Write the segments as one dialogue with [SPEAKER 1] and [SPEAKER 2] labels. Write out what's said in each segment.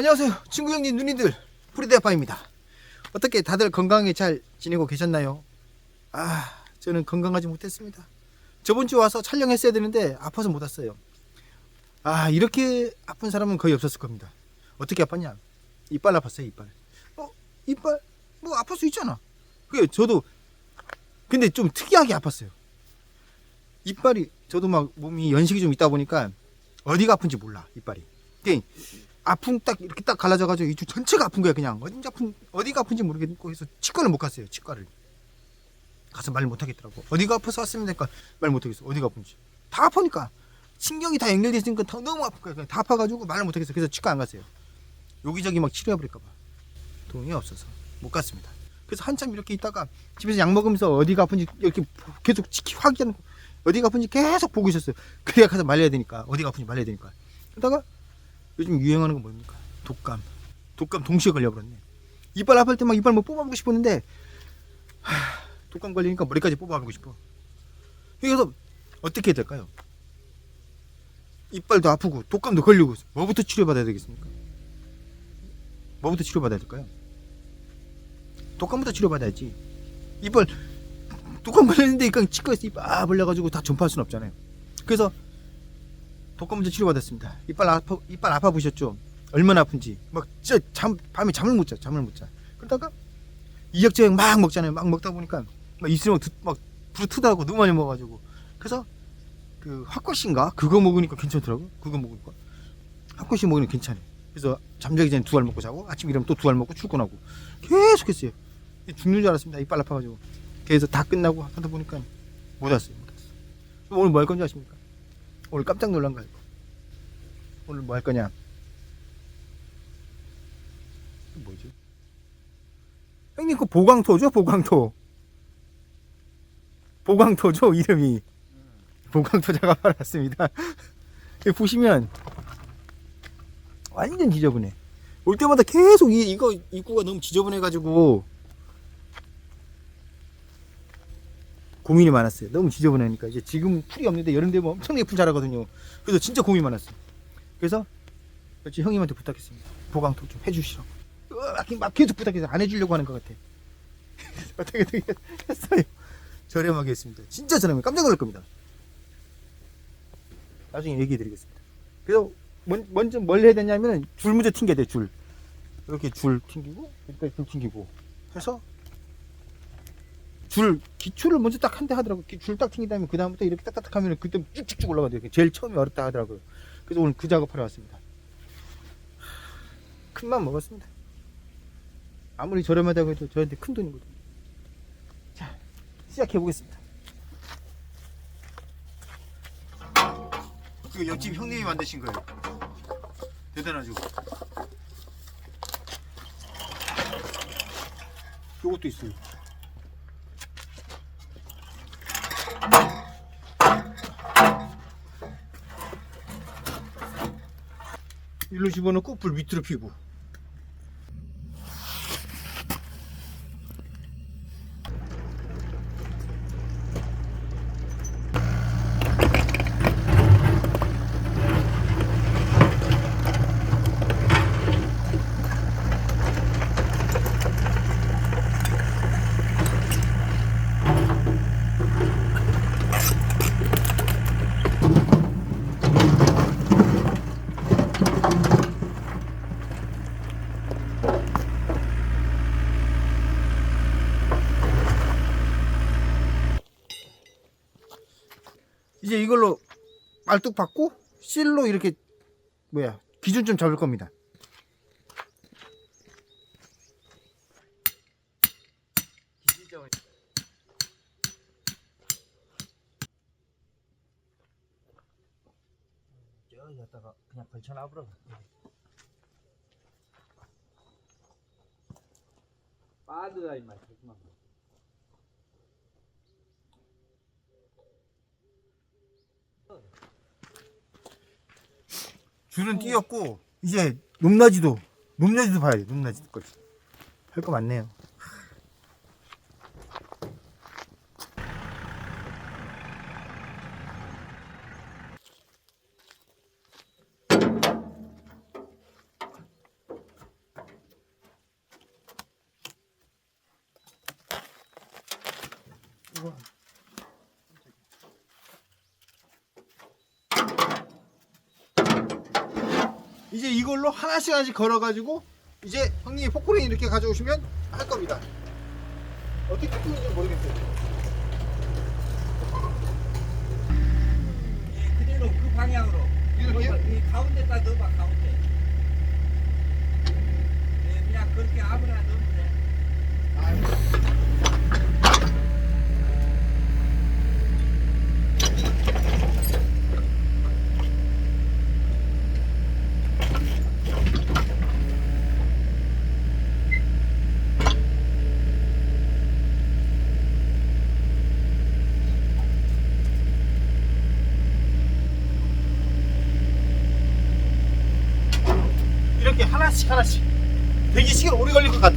[SPEAKER 1] 안녕하세요. 친구 형님 누님들. 프리데 아빠입니다. 어떻게 다들 건강하게 잘 지내고 계셨나요? 아 저는 건강하지 못했습니다. 저번 주 와서 촬영했어야 되는데 아파서 못 왔어요. 아 이렇게 아픈 사람은 거의 없었을 겁니다. 어떻게 아팠냐? 이빨 아팠어요 이빨. 어 이빨? 뭐 아플 수 있잖아. 그게 저도 근데 좀 특이하게 아팠어요. 이빨이 저도 막 몸이 연식이 좀 있다 보니까 어디가 아픈지 몰라 이빨이. 그게 아픈 딱 이렇게 딱 갈라져가지고 이쪽 전체가 아픈 거야 그냥. 어딘지 아픈 어디가 아픈지 모르겠고 해서 치과를 못 갔어요 치과를. 가서 말 못하겠더라고. 어디가 아파서 왔으면 될까? 말 못하겠어. 어디가 아픈지. 다 아프니까. 신경이 다 연결돼 있으니까 더 너무 아픈 거야. 그냥 다 아파가지고 말을 못하겠어. 그래서 치과 안 갔어요. 여기저기 막 치료해버릴까봐. 돈이 없어서 못 갔습니다. 그래서 한참 이렇게 있다가 집에서 약 먹으면서 어디가 아픈지 이렇게 계속 지키 확인 어디가 아픈지 계속 보고 있었어요. 그래야 가서 말려야 되니까. 어디가 아픈지 말려야 되니까. 그러다가 요즘 유행하는 건 뭡니까? 독감. 독감 동시에 걸려버렸네. 이빨 아플 때 막 이빨 뭐 뽑아보고 싶었는데 하, 독감 걸리니까 머리까지 뽑아보고 싶어. 그래서 어떻게 해야 될까요? 이빨도 아프고 독감도 걸리고 뭐부터 치료받아야 되겠습니까? 뭐부터 치료받아야 될까요? 독감부터 치료받아야지. 이빨 독감 걸렸는데 그냥 치과에서 이빨 아 벌려가지고 다 전파할 수는 없잖아요. 그래서 독감 먼저 치료받았습니다. 이빨 아파 이빨 아파 보셨죠? 얼마나 아픈지 막 진짜 잠 밤에 잠을 못 자, 잠을 못 자. 그러다가 이약제약 막 먹잖아요. 막 먹다 보니까 막 입술이 막, 드- 막 부르트다고 너무 많이 먹어가지고 그래서 그 학과씨인가 그거 먹으니까 괜찮더라고. 그거 먹으니까 학과씨 먹으니까 괜찮아. 그래서 잠자기 전에 두 알 먹고 자고 아침 일어나면 또 두 알 먹고 출근하고 계속했어요. 죽는 줄 알았습니다. 이빨 아파가지고 그래서 다 끝나고 하다 보니까 못 왔어요. 못 왔어요. 오늘 뭐 할 건지 아십니까? 오늘 깜짝 놀란 거야. 오늘 뭐 할 거냐? 뭐지? 형님 그 보광토죠? 보광토. 보광토죠? 이름이. 보광토. 여기 보시면 완전 지저분해. 올 때마다 계속 이, 이거 입구가 너무 지저분해가지고 고민이 많았어요. 너무 지저분하니까 이제 지금 풀이 없는데 여름 되면 엄청나게 풀 자라거든요. 그래서 진짜 고민이 많았어요. 그래서 며칠 형님한테 부탁했습니다. 보강토 좀 해주시라고. 막 계속 부탁해서 안 해주려고 하는 것 같아. 어떻게 어떻게 했어요. 저렴하게 했습니다. 진짜 저렴해. 깜짝 놀랄 겁니다. 나중에 얘기해 드리겠습니다. 그래서 먼, 먼저 뭘 해야 되냐면 줄 먼저 튕겨야 돼 줄. 이렇게 줄 튕기고 여기까지 줄 튕기고 해서 줄 기초를 먼저 딱 한 대 하더라고 줄 딱 튕긴 다음에 그 다음부터 이렇게 딱딱딱 하면 그때 쭉쭉쭉 올라가요. 제일 처음에 어렵다 하더라고요. 그래서 오늘 그 작업하러 왔습니다. 큰맘 먹었습니다. 아무리 저렴하다고 해도 저한테 큰 돈이거든요 자 시작해 보겠습니다. 이거 옆집 형님이 만드신 거예요. 대단하죠? 요것도 있어요 일로 집어넣고 불 밑으로 피고 이제 이걸로 말뚝 받고 실로 이렇게 뭐야 기준 좀 잡을 겁니다. 여기 갖다가 그냥 걸쳐놔버려.
[SPEAKER 2] 빠드라 이 말. 조금만.
[SPEAKER 1] 줄은 띄었고 이제 높낮이도 높낮이도 봐야 돼. 높낮이도 거지. 할거 많네요. 이제 이걸로 하나씩 하나씩 걸어가지고 이제 형님이 포크레인 이렇게 가져오시면 할 겁니다. 어떻게 끄는지 모르겠어요.
[SPEAKER 2] 예, 그대로 그 방향으로.
[SPEAKER 1] 이렇게요?
[SPEAKER 2] 이 가운데다 넣어봐 가운데. 예, 그냥 그렇게 아무나 넣으면 돼.
[SPEAKER 1] 이렇게 하나씩 하나씩 되게 시간 오래 걸릴 것 같아.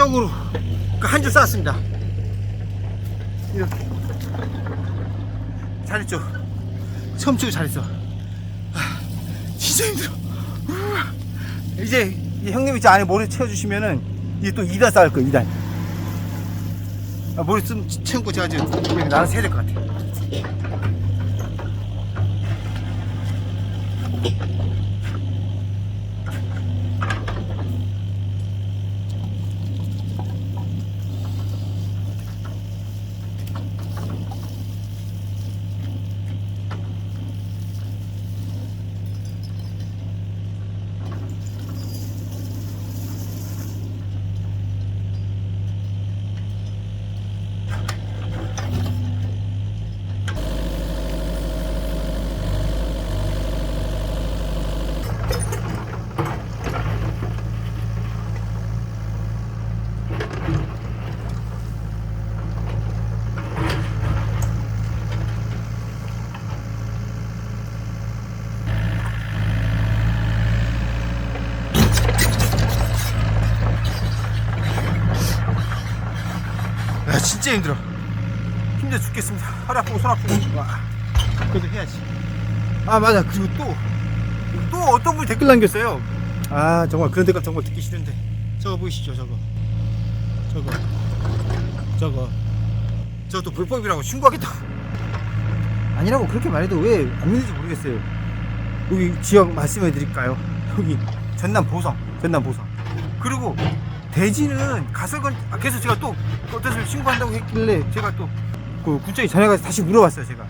[SPEAKER 1] 일차적으로 한 줄 쌓았습니다. 잘했죠? 처음 치고 잘했어. 아, 진짜 힘들어. 우와. 이제 이 형님이 이제 안에 모래 채워주시면은 이제 또 2단 쌓을 거예요, 2단. 아, 모래 좀 채우고 제가 지금 나눠서 해야 될 것 같아. 야, 진짜 힘들어. 힘들어 죽겠습니다. 허리 아프고 손 아프고. 와. 그래도 해야지. 아, 맞아. 그리고 또, 또 어떤 분이 댓글 남겼어요. 아, 정말 그런 댓글 정말 듣기 싫은데. 저거 보이시죠, 저거. 저거. 저거. 저것도 불법이라고 신고하겠다. 아니라고 그렇게 말해도 왜 안 믿는지 모르겠어요. 여기 지역 말씀해 드릴까요? 여기 전남 보성, 전남 보성. 그리고 대지는 가설건 아, 그래서 제가 또 어떤 신고한다고 했길래 제가 또그 군청에 전화가서 다시 물어봤어요 제가.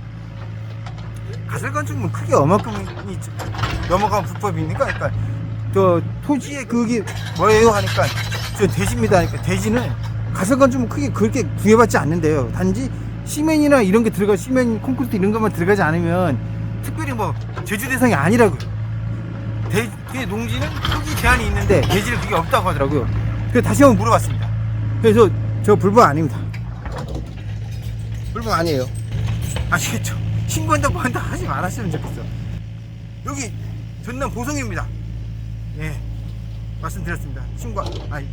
[SPEAKER 1] 가설 건축은 크게 얼마큼이 넘어가면 불법이니까 그러니까? 저 토지의 그게 뭐예요? 하니까 저 대지입니다 하니까 대지는 가설 건축은 크게 그렇게 구애받지 않는데요. 단지 시멘이나 이런 게 들어가 시멘 콘크리트 이런 것만 들어가지 않으면 특별히 뭐 제주 대상이 아니라고요. 대, 그 농지는 크기 제한이 있는데 대지는 그게 없다고 하더라고요. 그래서 다시 한번 물어봤습니다. 그래서 저 불법 아닙니다. 불법 아니에요. 아시겠죠? 신고한다고 한다 하지 말았으면 좋겠어. 여기 전남 보성입니다. 예, 말씀드렸습니다. 신고 아니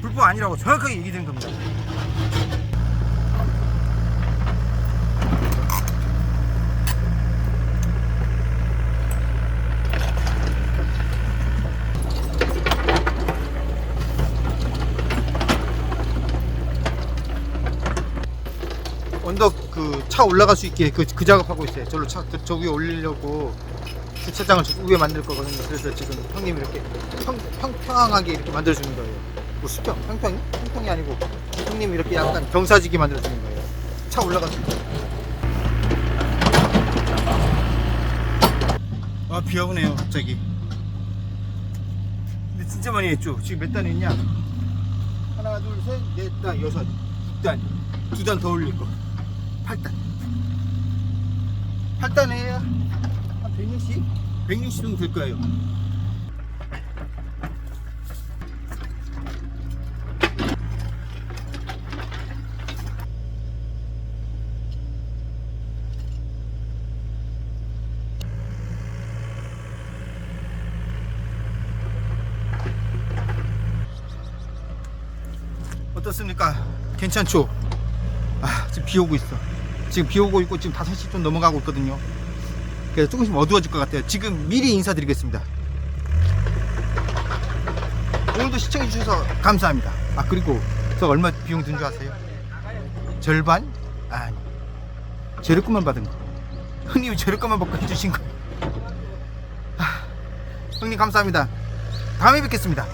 [SPEAKER 1] 불법 아니라고 정확하게 얘기된 겁니다. 차 올라갈 수 있게 그, 그 작업하고 있어요. 저로 차, 저, 저 위에 올리려고 주차장을 저 위에 만들 거거든요. 그래서 지금 형님이 이렇게 평, 평 평하게 이렇게 만들어주는 거예요. 뭐 수평, 평평이? 평평이 아니고 형님이 이렇게 약간 경사지게 만들어주는 거예요. 차 올라갈 수 있게. 아, 비가 오네요, 갑자기. 근데 진짜 많이 했죠. 지금 몇 단 했냐? 하나, 둘, 셋, 넷, 다, 여섯, 6단. 두 단 더 올릴 거. 8단. 8단 해야 한 160? 160 정도 될 거예요. 어떻습니까? 괜찮죠? 아, 지금 비 오고 있어. 지금 비 오고 있고 지금 5시 좀 넘어가고 있거든요. 그래서 조금씩 어두워질 것 같아요. 지금 미리 인사드리겠습니다. 오늘도 시청해주셔서 감사합니다. 아, 그리고 저 얼마 비용 든 줄 아세요? 절반? 아니. 재료값만 받은 거. 형님이 재료값만 받고 해주신 거. 아, 형님 감사합니다. 다음에 뵙겠습니다.